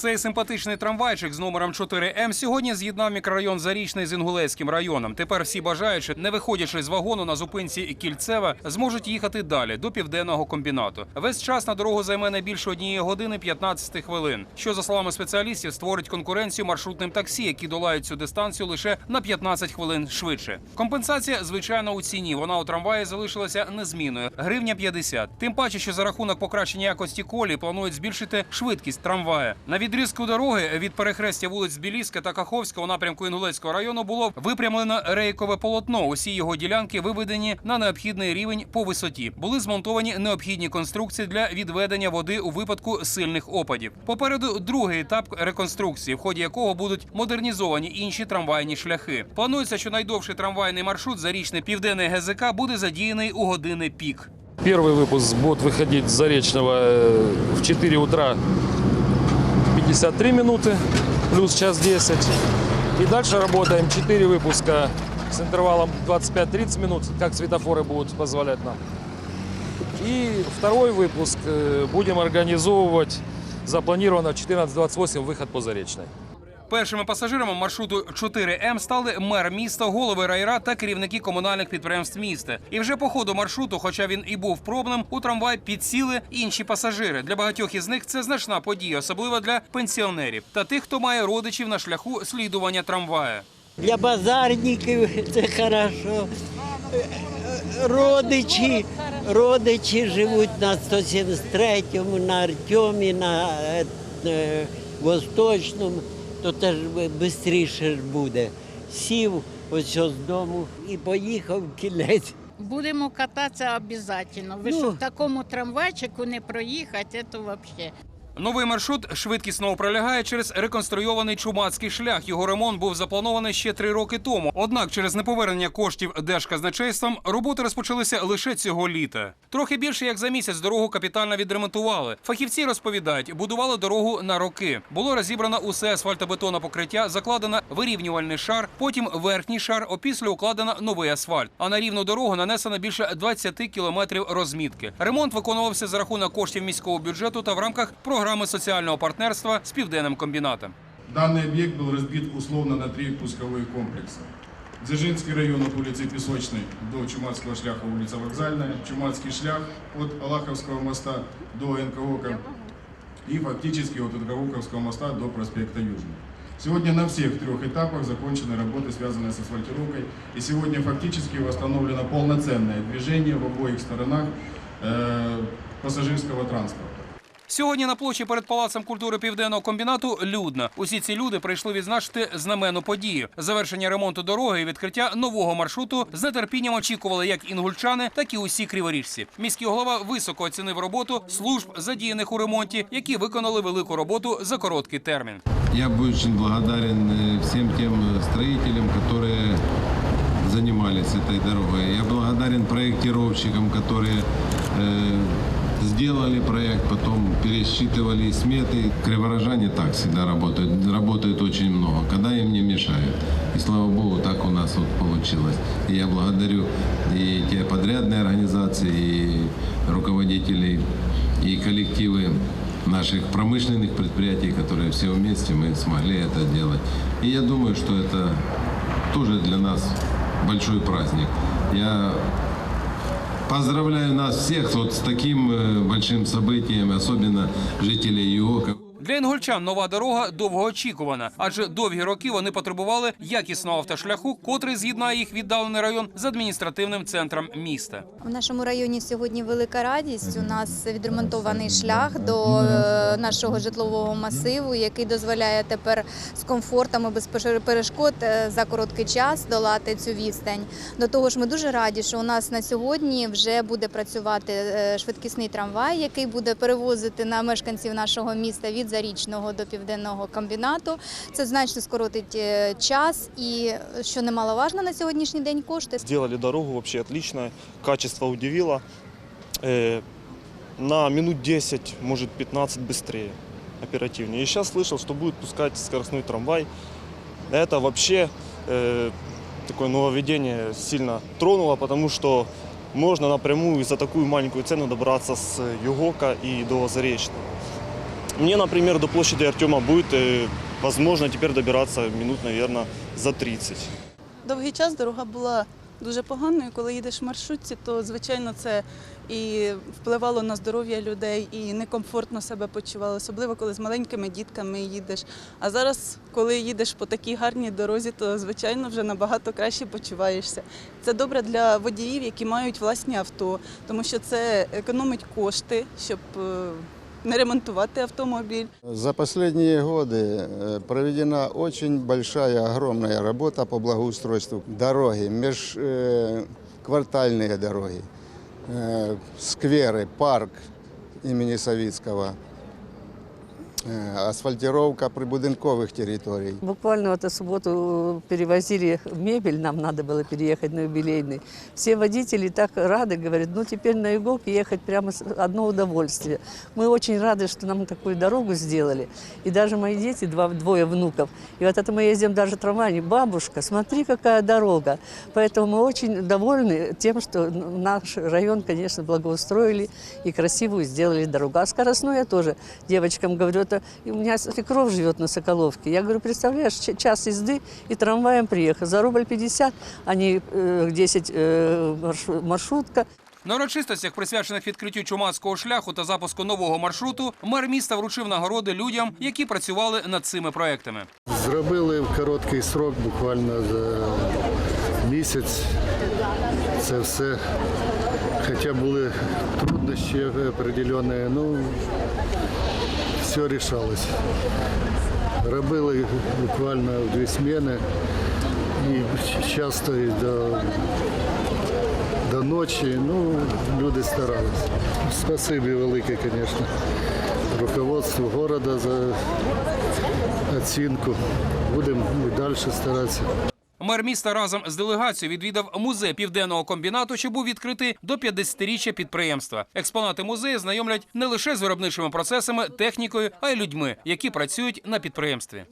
Цей симпатичний трамвайчик з номером 4М сьогодні з'єднав мікрорайон Зарічний з Інгулецьким районом. Тепер всі бажаючі, не виходячи з вагону на зупинці Кільцева, зможуть їхати далі до південного комбінату. Весь час на дорогу займе не більше однієї години 15 хвилин. Що за словами спеціалістів створить конкуренцію маршрутним таксі, які долають цю дистанцію лише на 15 хвилин швидше. Компенсація, звичайно, у ціні. Вона у трамваї залишилася незмінною гривня 50. Тим паче, що за рахунок покращення якості колії планують збільшити швидкість трамвая. На відрізку дороги від перехрестя вулиць Біліська та Каховська у напрямку Інгулецького району було випрямлено рейкове полотно. Усі його ділянки виведені на необхідний рівень по висоті. Були змонтовані необхідні конструкції для відведення води у випадку сильних опадів. Попереду другий етап реконструкції, в ході якого будуть модернізовані інші трамвайні шляхи. Планується, що найдовший трамвайний маршрут зарічний південний ГЗК буде задіяний у години пік. Первый выпуск будет выходить с Заречного э, в 4 утра 53 минуты, плюс час 10. И дальше работаем 4 выпуска с интервалом 25-30 минут, как светофоры будут позволять нам. И второй выпуск э, будем организовывать запланировано в 14.28 выход по Заречной. Першими пасажирами маршруту 4М стали мер міста, голови райра та керівники комунальних підприємств міста. І вже по ходу маршруту, хоча він і був пробним, у трамвай підсіли інші пасажири. Для багатьох із них це значна подія, особливо для пенсіонерів та тих, хто має родичів на шляху слідування трамвая. Для базарників це хорошо. Родичі, родичі живуть на 173-му, на Артемі, на е, е, Восточному, то теж швидше буде. Сів ось з дому і поїхав кінець. Будемо кататися обов'язково. Ви Ну. що в такому трамвайчику не проїхати, це взагалі. Новий маршрут швидкісно пролягає через реконструйований чумацький шлях. Його ремонт був запланований ще три роки тому. Однак, через неповернення коштів держказначейством роботи розпочалися лише цього літа. Трохи більше як за місяць дорогу капітально відремонтували. Фахівці розповідають, будували дорогу на роки. Було розібрано усе асфальтобетонне покриття, закладено вирівнювальний шар, потім верхній шар, опісля укладено новий асфальт. А на рівну дорогу нанесено більше 20 кілометрів розмітки. Ремонт виконувався за рахунок коштів міського бюджету та в рамках програми соціального партнерства з південним комбінатом. Данный объект был разбит условно на три пусковых комплекса. Дзержинский район от улицы Песочной до Чумацкого шляха улица Вокзальная, Чумацкий шлях от Алаховского моста до НКОКа и фактически от Нгауковского моста до проспекта Южный. Сегодня на всех трех этапах закончены работы, связанные с асфальтировкой, и сегодня фактически восстановлено полноценное движение в обоих сторонах э, пассажирского транспорта. Сьогодні на площі перед палацем культури південного комбінату людно. Усі ці люди прийшли відзначити знаменну подію. Завершення ремонту дороги і відкриття нового маршруту з нетерпінням очікували як інгульчани, так і усі криворіжці. Міський голова високо оцінив роботу служб, задіяних у ремонті, які виконали велику роботу за короткий термін. Я бы очень благодарен э, всем тем э, строителям, которые занимались этой дорогой. Я благодарен проектировщикам, которые э, сделали проект, потом пересчитывали сметы. Криворожане так всегда работают, работают очень много, когда им не мешают. И слава богу, так у нас вот получилось. И я благодарю и те подрядные организации, и руководителей, и коллективы наших промышленных предприятий, которые все вместе мы смогли это делать. И я думаю, что это тоже для нас большой праздник. Я поздравляю нас всех вот с таким э, большим событием, особенно жителей ЮОКа. Для інгульчан нова дорога довгоочікувана, адже довгі роки вони потребували якісного автошляху, котрий з'єднає їх віддалений район з адміністративним центром міста. В нашому районі сьогодні велика радість. У нас відремонтований шлях до е, нашого житлового масиву, який дозволяє тепер з комфортом і без перешкод е, за короткий час долати цю відстань. До того ж, ми дуже раді, що у нас на сьогодні вже буде працювати е, швидкісний трамвай, який буде перевозити на мешканців нашого міста від зарічного до південного комбінату. Це значно скоротить е, час і, що немаловажно на сьогоднішній день, кошти. Сделали дорогу вообще отлично, качество удивило. Э, на минут 10, может 15 быстрее, оперативнее. И сейчас слышал, что будет пускать скоростной трамвай. Это вообще э, такое нововведение сильно тронуло, потому что можно напрямую за такую маленькую цену добраться с Югока и до Заречного. Мне, например, до площади Артема будет э, возможно теперь добираться минут, наверное, за 30. Довгий час дорога була дуже поганою. Коли їдеш в маршрутці, то звичайно це і впливало на здоров'я людей, і некомфортно себе почували, особливо коли з маленькими дітками їдеш. А зараз, коли їдеш по такій гарній дорозі, то звичайно вже набагато краще почуваєшся. Це добре для водіїв, які мають власні авто, тому що це економить кошти, щоб е, не ремонтувати автомобіль. За последние годы э, проведена очень большая, огромная работа по благоустройству дороги, межквартальные дороги, э, скверы, парк имени Савицкого, э, асфальтировка прибудинковых территорий. Буквально в эту субботу перевозили мебель, нам надо было переехать на юбилейный. Все водители так рады, говорят, ну теперь на иголке ехать прямо с- одно удовольствие. Мы очень рады, что нам такую дорогу сделали. И даже мои дети, два, двое внуков, и вот это мы ездим даже трамвай, бабушка, смотри, какая дорога. Поэтому мы очень довольны тем, что наш район, конечно, благоустроили и красивую сделали дорогу. А скоростную я тоже девочкам говорю, это и у меня свекровь живет на Соколовке. Я говорю, представляешь, ч- час езды и трамваем приехал. За рубль 50, а не э, 10 э, маршру- маршрутка. На урочистостях, присвячених відкриттю чумацького шляху та запуску нового маршруту, мер міста вручив нагороди людям, які працювали над цими проектами. Зробили в короткий срок, буквально за місяць. Це все. Хоча були труднощі определені, ну все рішалось. Робили буквально дві зміни і часто і до, до ночі. Ну, люди старалися. Спасибі велике, звісно, руководству міста за оцінку. Будемо і далі старатися. Мер міста разом з делегацією відвідав музей південного комбінату, що був відкритий до 50-річчя підприємства. Експонати музею знайомлять не лише з виробничими процесами, технікою, а й людьми, які працюють на підприємстві.